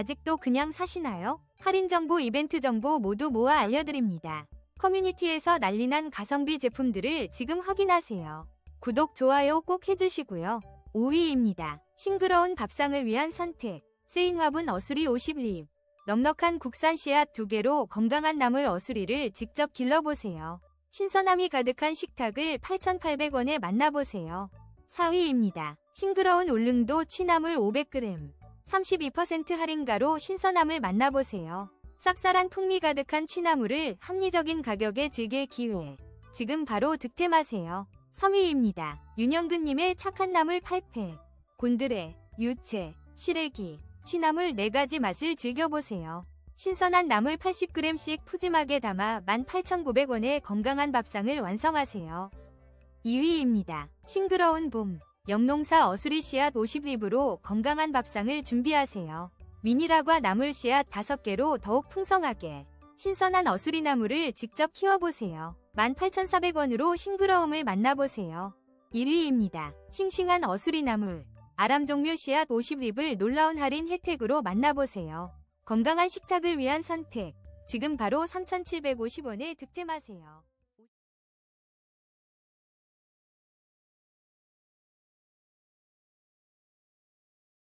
아직도 그냥 사시나요? 할인 정보, 이벤트 정보 모두 모아 알려드립니다. 커뮤니티에서 난리난 가성비 제품들을 지금 확인하세요. 구독, 좋아요 꼭 해주시고요. 5위입니다. 싱그러운 밥상을 위한 선택. 세인 화분 어수리 50립. 넉넉한 국산 씨앗 두 개로 건강한 나물 어수리를 직접 길러보세요. 신선함이 가득한 식탁을 8,800원에 만나보세요. 4위입니다. 싱그러운 울릉도 취나물 500g. 32% 할인가로 신선함을 만나보세요. 쌉쌀한 풍미 가득한 취나물을 합리적인 가격에 즐길 기회. 지금 바로 득템하세요. 3위입니다. 윤영근님의 착한 나물 8팩. 곤드레, 유채, 시래기, 취나물 4가지 맛을 즐겨보세요. 신선한 나물 80g씩 푸짐하게 담아 18,900원의 건강한 밥상을 완성하세요. 2위입니다. 싱그러운 봄. 영농사 어수리 씨앗 50립으로 건강한 밥상을 준비하세요. 미니라과 나물 씨앗 5개로 더욱 풍성하게 신선한 어수리 나물을 직접 키워보세요. 18,400원으로 싱그러움을 만나보세요. 1위입니다. 싱싱한 어수리 나물. 아람 종묘 씨앗 50립을 놀라운 할인 혜택으로 만나보세요. 건강한 식탁을 위한 선택. 지금 바로 3,750원에 득템하세요.